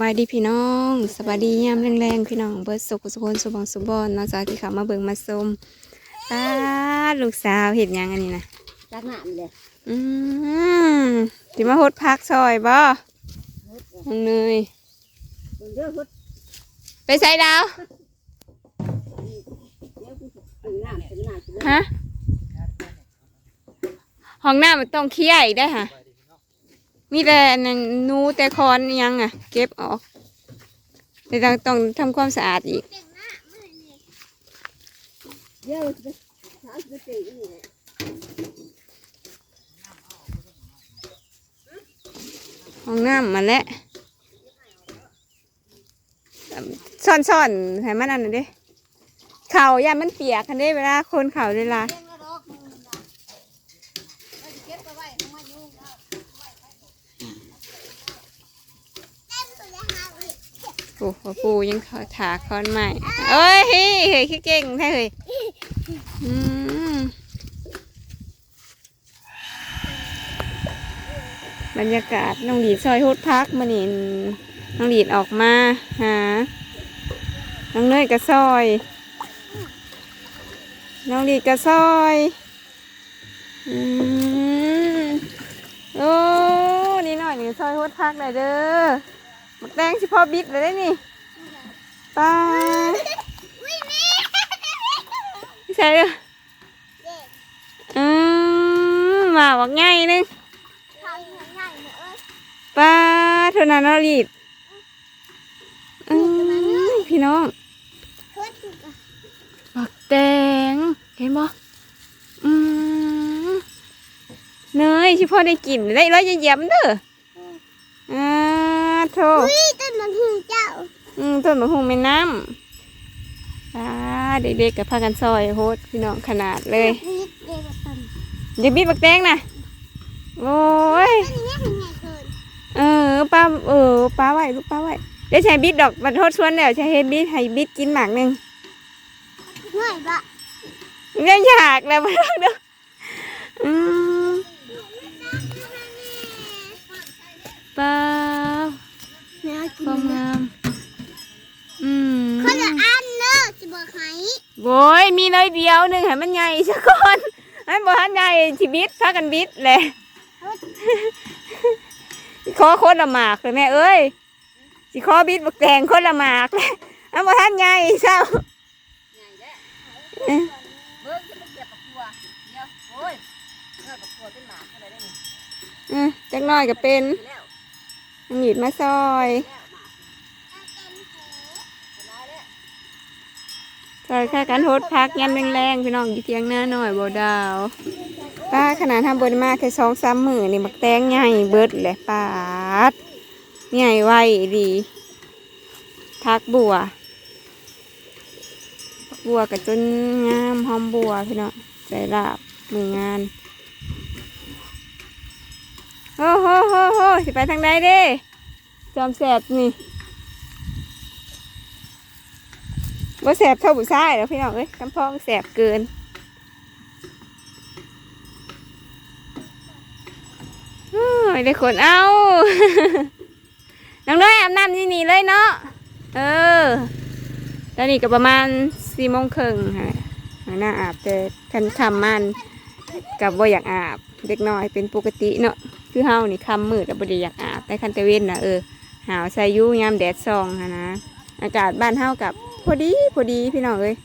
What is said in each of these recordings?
บายดีพี่น้องสบายดียามแรงๆพี่น้องเบิร์ดสุขสุขนสุบองสุบอนเนอกจากที่เขามาเบิ่งมาชมตาลูกสาวเห็นยังอันนี้นะจักหนามเลยอืมสิมาหดพักซอยบ่น้องเนยเบิ่งเด้อพุดไปใส่ดาวเดี๋ยวกูถึงน้ำถึงน้ำถึงน้ฮะห้องน้ำมันต้องเคลียร์อีกได้อค่ะ มีแต่นันหนูแต่คอนยังอะ เก็บออกแต่ต้องต้องทำความสะอาดอีกห้องน้ำมาแล้วซ่อนซ่อนๆให้มันอันนั้นเด้เข่าย่ามันเปียกกันเด้เวลาคนเข่าเวลา โอ้โหปูยังถาคอนใหม่เอ้ยเฮ้ยเฮ้ยขี้เก่งแท้เลยอืมบรรยากาศน้องหลีดซอยโฮดพักมานี่น้องหลีดออกมาหาน้องเนยกระซอย น้องหลีดกระซอยอืมโอ้นี่หน่อยนี่ซอยโฮดพักเลยเด้อ มักแดงสิพอบิดเลยได้นี่ไปใช่เด้ออืมมาบอกง่ายนึงป้าเท่านั้นเราหลีดอืมพี่น้องบักแตงเห็นบ่อืมเนยชิพ่อได้กินได้ร้อยจะเยี่ยมเด้อ โถต้นมะฮุงเจ้า อืมต้นมะฮุงแม่น้ำอ่าเด็กๆกับพากันซอยโฮดพี่น้องขนาดเลยนิดเดียวต้นอย่าบีบบักแตงนะโอ้ยต้นนี้เป็นไงเกินเออป้าเออป้าไว้ลูกป้าไว้เดี๋ยวใช้บิดดอกมาโทษชวนเดี๋ยวใช้เฮ็ดบิดให้บิดกินหมากหนึ่งหน่อยบะเนี่ยอยากแล้วมาเด้ออืมป้าแม่กิ คนวามงาม อืมคนละอันเนอะจะบอกให้โว้ยมีน้อยเดียวหนึ่งให้มันใหญ่สักคนให้บ่ทันใหญ่ชีบิดพากันบิดเลยขอคนละหมากเลยแม่เอ้ยสิขอบิดบักแตงคนละหมากเลยให้บ่ทันใหญ่เศร้าเบิ้งจะมาเก็บปักบัวเดี๋ยวโอ้ยเงาปักบัวเป็นหมาอะไรได้นี่อืมจักหน้อยก็เป็นแล้วหนีดมาซอย ซอยค่กันโทษพักยำแรงๆพี่น้องอยู่เทียงหน้าหน่อยบ่ดาวป้าขนาดทำบนมาแค่สองสามมือนี่มักแตงใหญ่เบิดเลยปาดใหญ่ไวดีพักบัวบัวกับจนงามหอมบัวพี่น้องใส่ลาบมืองานโอ้โหโหโหสิไปทางใดเด้จอมแสบนี่ ว่าแสบเท่าบุษายแล้วพี่น้องเอ้ยกำพองแสบเกินอ้ยได้ขนเอา น้องน้อยอาบน้ำที่นี่เลยเนาะ เออตอนนี้ก็ประมาณสี่โมงครึ่งค่ะหน้าอาบแต่คันคำมันกับว่าอยากอาบ เด็กน้อยเป็นปกติเนาะ คือเฮานี่คำมืดแล้วบ่ได้อยากอาบแต่คันตะเวนนะเออ หาวใส่อยูยามแดดส่องหั้นนะ อากาศบ้านเฮากับ พอดีพอดีพี่น้องเอ้ย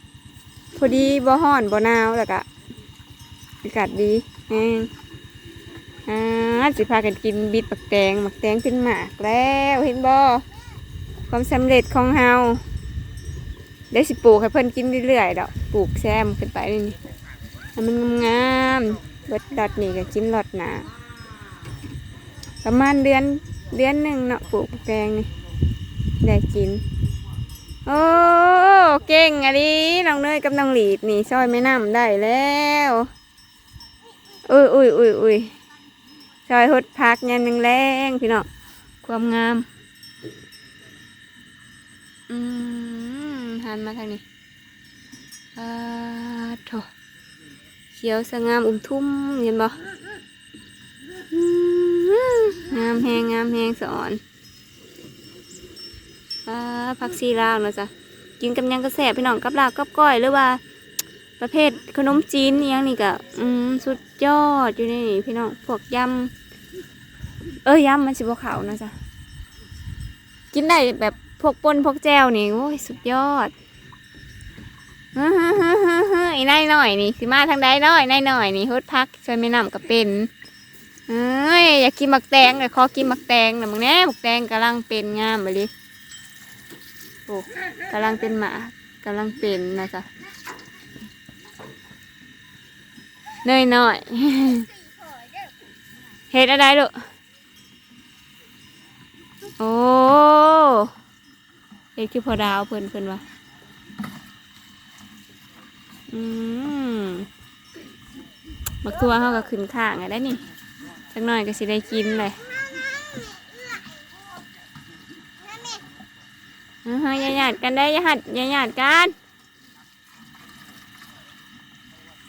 พอดีบ่ฮ้อนบ่หนาวแล้วก็อากาศดีแฮงอ่าสิพากันกินบิดปักแตงปักแตงขึ้นหมากแล้วเห็นบ่ความสำเร็จของเฮาได้สิปลูกให้เพิ่นกินเรื่อยๆดอกปลูกแซมขึ้นไปนี่ให้มันงามๆเบิดดอดนี่ก็กินหลอดหนาประมาณเดือนเดือนหนึ่งเนาะปลูกปักแตงนี่ได้กิน โอ้เก่งอะดิน้องเนยกับน้องหลีดนี่ซอยไม่น้ำได้แล้วอุ้ยอุ้ยอุ้ยอุ้ยซอยหดพักยันแรงๆพี่น้องความงามอืมหันมาทางนี้อ่าโถเขียวสงามอุ้มทุ่มเห็นบ่อืมงามแหงงามแหงสอน ปลาผักซีลาวเนาะจ้ะกินกับยังกระแสบพี่น้องกับลาบกับก้อยหรือว่า ประเภทขนมจีนยังนี่ก็อืมสุดยอดอยู่ในนี่พี่น้องพวกยำเอ้ยยำมันสิบ่ขาวนะจ๊ะกินได้แบบพวกป่นพวกแจวนี่โอ้ยสุดยอดฮึฮึฮึฮึไอ้นายหน่อยนี่สิมาทางใดหน่อยนายหน่อยนี่ฮดพักช่วยไม่นำก็เป็นเอ้ยอยากกินหมักแตงเลยขอกินหมักแตงนะมึงแน่หมักแตงกำลังเป็นงามเลย อ้กำลังเป็นหมากำลังเป็นนะจ๊ะเนยหน่อยเห็ดอะไรลูกโอ้เห็ดคือพอดาวเพิ่นเพิ่นวะอืมบักตัวเขาก็ขึ้นข้างอะได้นี่สักหน่อยก็สิได้กินเลย อ่าฮะอย่าหยาดกันได้อย่าหัดอย่าหยาดกัน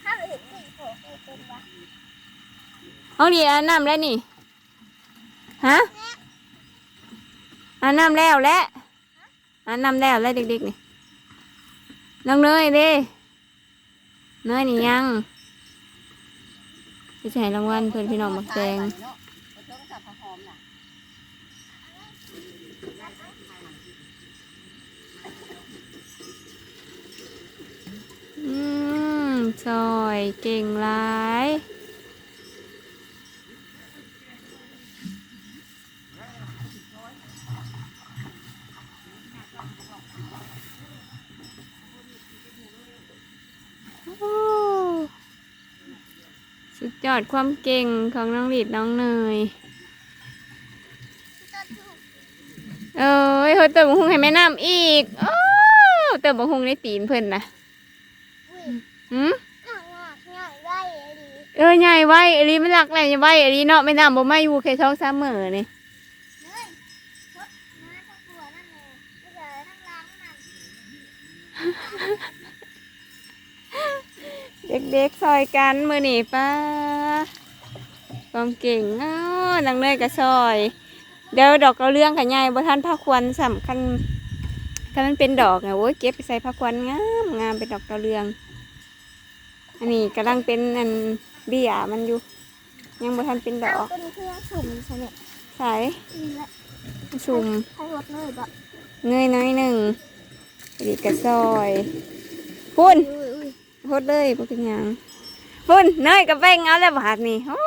ถ้าอื่นสี่โผล่ไปเป็นวะเอาดีอาน้ำแล้วนี่ฮะอาน้ำแล้วและอาน้ำแล้วแล้วเด็กๆนี่น้องเนยด้เนยนี่ยังจะใช้รางวัลเพื่อนพี่น้องบักแดงเนาะบ่ต้องจับผักหอมน่ะ อื มซอยเก่งร้ายสุดยอดความเก่งของน้องหลีดน้องเนย เอ้ยเฮ้ยเติมบะฮุงให้แม่น้ำอีก โอ้เติมบะฮุงในตีนเพิ่นนะ หืมหนักหนักหน่อยได้เลยดีเออใหญ่ไว้อลีมันรักแหละไว้อลีเนาะแม่น้ำบ่มาอยู่แค่ท้องสามมื้อนี่เฮ้ยพดมาทั้งตัวนั่นเองไม่ใช่ทั้งหล้างนั่นเด็กๆซอยกันมื้อนี้ป้าความเก่งอ้าวนางเนยก็ซอย เดี๋ยวดอกเราเรื่องค่ะใหญ่บ่ทันผ้าควันสำคัญถ้ามันเป็นดอกไงโอ้ยเก็บไปใส่ผ้าควันงามงามเป็นดอกดาวเรือง อันนี้กำลังเป็นอันเบี้ยมันอยู่ ยังบ่ทันเป็นดเอาอกเป็นเครื่องสุ่มใช่ไหมใส่นี่แหละชุมใช้รถเลยบะเงยน้อยหนึ่งดีกระซอยพุ่นอุ้ยอุ้ยโพดเลยบ่เป็นหยังพุ่นเนยกับแป้งเอาแล้วบาดนี่โอ้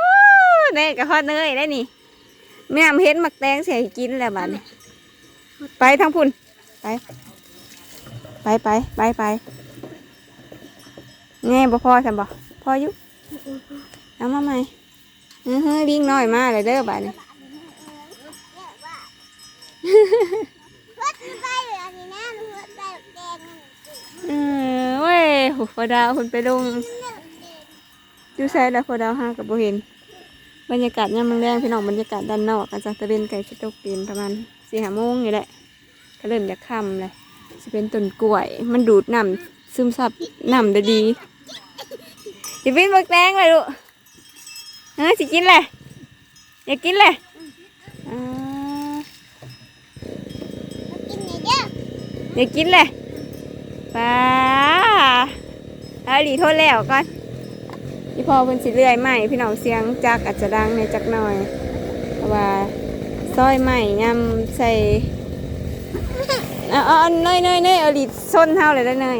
เนยกับฮอดเนยได้นี่แม่มเห็นหมักแตงเสียกินแล้วบาดนี่ไปทั้งพุ่นไป ไปไปไปไป แง่บ่พอใช่บ่พออยู่เอามาใหม่เฮ้ยลิงน้อยมาเลยเด้อบานี่เนี่ยว่าพดไปเลยอันนี้นะพดไปแดงนั่นเออเว้ยโหพอดาวคนไปลงดูใช่แล้วพอดาวห้ากับโบเห็น บรรยากาศยามมื้อแรงพี่น้องบรรยากาศด้านนอกอาจารย์ตะเวนไก่ชิตกินประมาณสี่ห้าโมงนี่แหละก็เริ่มจะค่ำเลยจะเป็นต้นกล้วย มันดูดน้ำซึมซับน้ำได้ดี อย่าเป็นบักแตงเลยลูกเออสิกินเลยอยากกินเลยอ่ามากินไหนเด้ออยากกินเลยป้าเอาหลีโทษแล้วก่อนพี่พ่อเพิ่นสิเลื่อยใหม่พี่หน้องเสียงจักอาจจะดังในจักหน่อยเพราะว่าซอยใหม่ยำใส่อาเอเอาเนยเนยเนยอาหลีส้นเท่าเลยได้เนย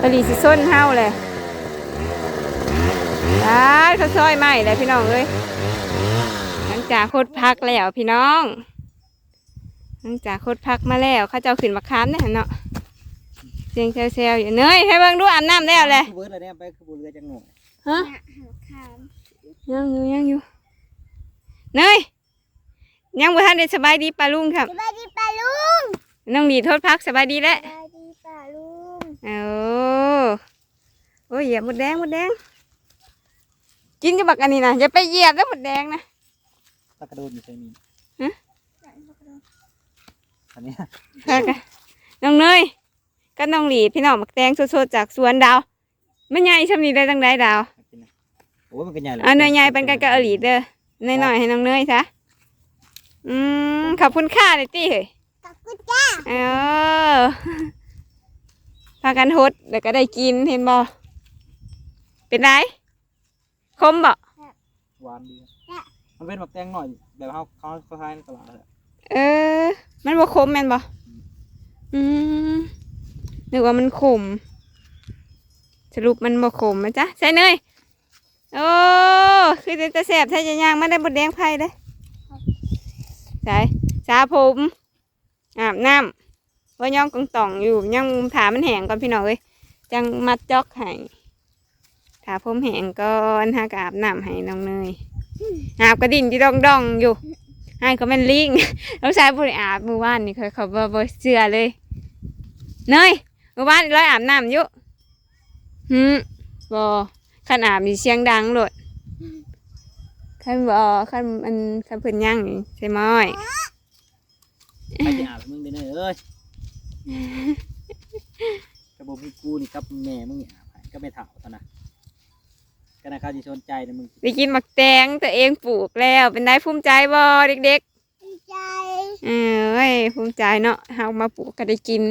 เอาหลีสิส้นเท่าเลยอ่าเขาซอยใหม่เลยพี่น้องเลยหลังจากโคตรพักแล้วพี่น้องหลังจากโคตรพักมาแล้วเขาจะเอาขึ้นมาค้ามเนี่ยเนาะเสียงเซลๆอยู่เนยให้เบิ่งดูอาบน้ำแล้วเลยคือเบิร์ดอะไรเนี่ยไปคือบุเรือจังหน่อยฮะหัวขามยังอยู่ยังอยู่เนยยังบ่ทันได้สบายดีปลาลุงครับสบายดีป่าลุงน้องดีโทษพักสบายดีแล้วสบายดีป่าลุง โอ้โอ้ยเหยียบหมดแดงหมดแดง กินจะบักอันนี้นะอย่าไปเหยียบแล้วหมดแดงนะตะกระโดดอยู่ใช่มีฮะอันนี้ค่ะค่ะน้องเนยก็น้องหลีพี่น้องบักแดงสดๆจากสวนดาวไม่ใหญ่ชำนี้ได้ตั้งได้ดาวกินนะโอ้ยมันก็ใหญ่เลยเอันใหญ่ๆเป็นกันกับอหลีเด้อน้อยๆให้น้องเนยซะอืมขอบคุณค่าเลยตี้เฮ้ยขอบกุญแจเออ พากันฮดแล้วก็ได้กินเห็นบ่เป็นไรคมบ่หวานดีมันเป็นแบบแตงหน่อยแบบเขาเขาเขาขายในตลาดอะเออ มันบ่คมแม่นบ่อืมนึกว่ามันขมสรุปมันบ่ขมนะจ๊ะใส่เนยโอ้คือจะแสบใช่จะย่างมาได้บดแดงไผ่เลยใส่สาผมอาบน้ำ ว่าย่องกองต่องอยู่ยังถามันแหงก่อนพี่น้องเอ้ยจังมัดจอกให้ถาผมแหงก่อนหากอาบน้ำให้น้องเนยอาบกระดิ่งที่ดองดองอยู่ให้เขาเป็นลิงน้องชายบริอาบมือวานนี่เขาเขาบ่บ่เชื่อเลยเนยมือวานร้อยอาบน้ำอยู่หืมบ่ขันอาบมีเสียงดังโลดขันบ่ขันมันขันเพิ่นย่างนี่ใช่ม้อยใครจะอาบมึงได้เนยเอ้ย กระบอกมีกูนี่กับแม่มึงนี่อาบให้ก็ไม่เถ่าเท่านะก็นะเขาจะสนใจนะมึงได้กินหมักแตงตัวเองปลูกแล้ว เป็นได้ภูมิใจบ่เด็กกุญแจๆเอ้ยภูมิใจเนาะเฮามาปลูกก็ได้กิน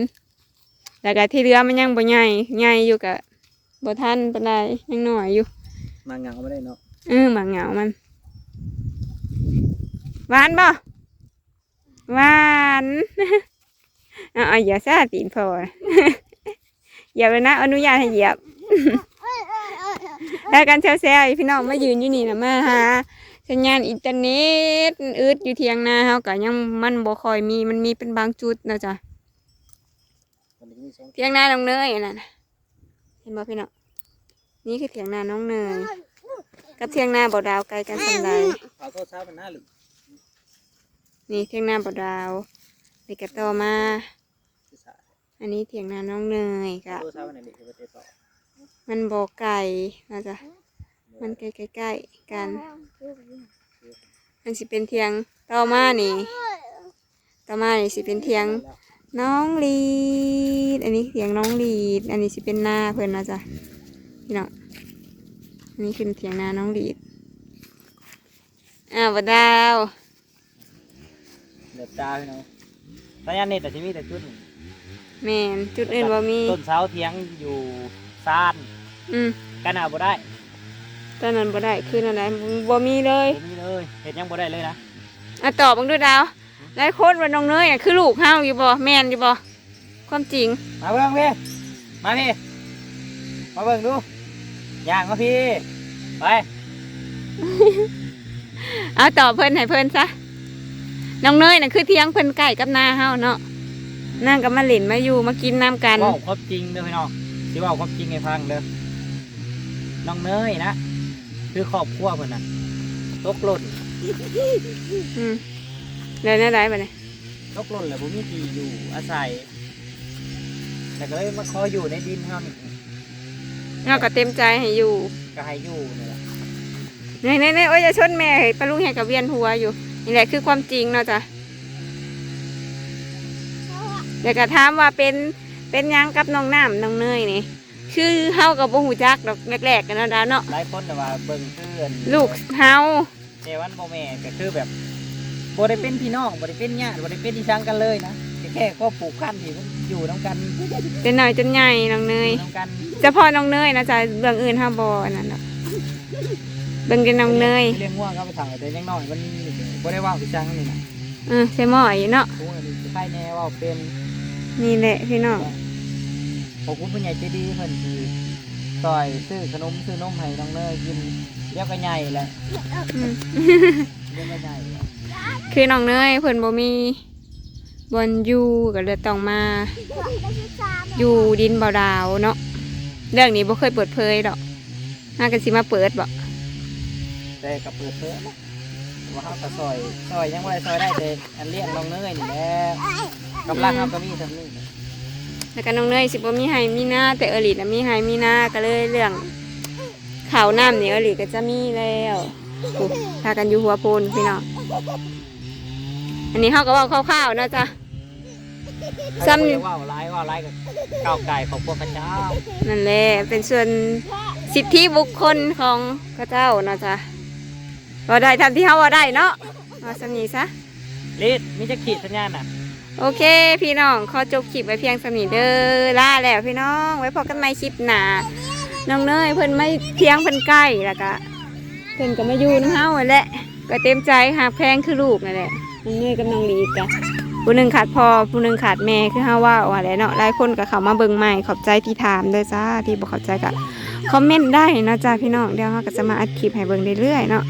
แล้วก็ที่เหลือมันยังบ่ใหญ่ใหญ่อยู่ก็บ่ทันปานใดยังน้อยอยู่มาเงาไม่ได้เนาะเออหมาเหงามันหวานบ่หวาน เอาเอาอย่าซาตีนพออย่าไปนะอนุญาตให้เหยียบเอ้ยเอ้ยเอ้ยเอ้ยแล้วกันแซวๆพี่น้องมายืนอยู่นี่นะมาหาสัญญาณอินเทอร์เน็ตอืดอยู่เทียงนาเฮาก็ยังมันบ่ค่อยมีมันมีเป็นบางจุดนะจ๊ะวันนี้มีสองเทียงนาน้องเนยนั่นน่ะเห็นบ่พี่น้องนี่คือเทียงนาน้องเนยกับเทียงนาบ่ดาวไกลกันสันใดเอาโทษเช้าเป็นหน้าหรือนี่เทียงนาบ่ดาวนี่ก็ต่อมาที่สาย อันนี้เทียงนาน้องเนยก็โทษเช้าเป็นไหนเด็กจะไปเตะต่อมันบ่ไก่นะจ๊ะมันใกล้ๆๆกัน มันสิเป็นเทียงต่อมานี่ต่อมานี่สิเป็นเทียงน้องลีด อันนี้เสียงน้องลีด อันนี้สิเป็นหน้าเพื่อนนะจ๊ะพี่น้องอันนี้คือเสียงหน้าน้องลีดอ้าวบดาวเดือดจ้าพี่น้องสัญญาณเน็ตแต่จะมีแต่จุดหนึ่ง แม่นจุดอื่นบ่มี ต้นเสาเทียงอยู่ซานอืมกันอาบบ่ได้ตอนนั้นบ่ได้คืนอะไรบ่มีเลย บ่มีเลยเห็ดยังบ่ได้เลยนะอะตอบบังด้วยดาวหลายคนว่าน้องเนยอะคือลูกเฮาอยู่บ่แม่นอยู่บ่ความจริง มาเบิ่งพี่มาพี่มาเบิ่งดูย่างมาพี่ไปเอาตอบเพิ่นให้เพิ่นซะน้องเนยน่ะคือเทียงเพิ่นใกล้กับนาเฮาเนาะ นั่งก็มาเล่นมาอยู่มากินน้ำกันเว่าความจริงเด้อพี่น้องสิเว่าความจริงให้ฟังเด้อน้องเนยนะคือครอบครัวเพิ่นน่ะตกหล่นอืมเลยน่าได้ปะเนี่ยตกหล่นแล้วบ่มีที่อยู่อาศัยแต่ก็เลยมาขออยู่ในดินเฮานี่เราก็เต็มใจให้อยู่ก็ให้อยู่นี่แหละเนี่ยเนี่ยเนี่ยโอ้ยจะชนแม่เฮ้ยปลาลุงให้กับเวียนหัวอยู่นี่แหละคือความจริงเนาะจ้ะ เดี๋ยวก็ถามว่าเป็นเป็นหยังกับน้องน้ำน้องเนยนี่คือเฮากับบ่หูจักดอกแรกๆกันเนาะดาวเนาะหลายคนแต่ว่าเบิ่งคืออันลูกเฮาเจวันบ่แม่ก็คือแบบบ่ได้เป็นพี่น้องบ่ได้เป็นญาติบ่ได้เป็นที่ชังกันเลยนะแค่ก็ปลูกพันธุ์ที่มันอยู่นํกันอยู่เป็นหน่อยจนใหญ่น้องเนยนํกันเฉพาะน้องเนยนะจ๊ะเรื่องอื่นเฮาบ่อันนั้นเนาะเบิ่งกันน้องเนยเลี้ยงง่วงก็ไปถังแต่ยังน้อยมันบ่ได้ว่าวที่ชังนี่นะเออใช่หมอยเนาะทุกอันนี้สิใครแน่ว่าวเป็น นี่แหละพี่น้องขอบคุณผู้ใหญ่ใจดีเพิ่นที่ซอยซื้อขนมซื้อนมให้น้องเนยกินเรียกก็ใหญ่แหละอืม เรียกก็ใหญ่แหละคือน้องเนยเพิ่นบ่มีบอนอยู่ก็เลยต้องมา อยู่ดินบ่าวดาวเนาะเรื่องนี้บ่เคยเปิดเผยดอกน่ากันสิมาเปิดบ่แต่ก็เปิดเผยนะว่าเฮาก็ซอยซอยยังบ่ได้ซอยได้แต่อันเลี้ยงน้องเนยนี่แหละ กำลังเฮาก็มีเท่านี้แล้วก็น้องเนยสิบ่มีให้มีหน้าแต่เอริน่ะมีให้มีหน้าก็เลยเรื่องข้าวน้ำนี่เอริก็จะมีแล้วโอ้พากันอยู่หัวโพนพี่น้องอันนี้เฮาก็เว้าคร่าวๆเนาะจ้ะซ้ำซ้ำว่าวร้ายว่าวร้ายกับก้าวไก่ของพวกพระเจ้านั่นแหละเป็นส่วนสิทธิบุคคลของพระเจ้าเนาะจ้ะก็ได้ทำที่เฮาว่าได้เนาะเอาสำนีซะลิดมีจะขีดสัญญาณน่ะ โโอเค พี่น้องขอจบคลิปไว้เพียงสนิทเด้อลาแล้วพี่น้องไว้พบกันใหม่คลิปหน้าน้องเนยเพิ่นไม่เพียงเพิ่นใกล้แล้วก็เพิ่นก็มาอยู่น้ำเฮานั่นแหละก็เต็มใจหาแพงคือลูกนั่นแหละน้องเนยกับน้องลีกะผู้หนึ่งขาดพ่อผู้หนึ่งขาดแม่คือเฮาว่าว่าแหละเนาะหลายคนก็เข้ามาเบิ่งใหม่ขอบใจที่ถามเด้อจ้าที่บ่เข้าใจก็คอมเมนต์ได้นะจ้าพี่น้องเดี๋ยวเฮาก็จะมาอัดคลิปให้เบิ่งเรื่อยๆเนาะ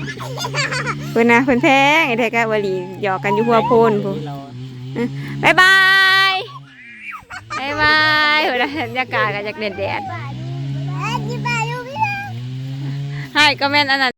เพิ่นนะเพิ่นแพงไอ้แท้ก็วลีหยอกกันอยู่หัวโพนพุ่นเรา บายบายบายบายโหนะบรรยากาศก็จากเดดแดดป่าดูป่าดูพี่น้องๆให้ก็แม่นอันนั้น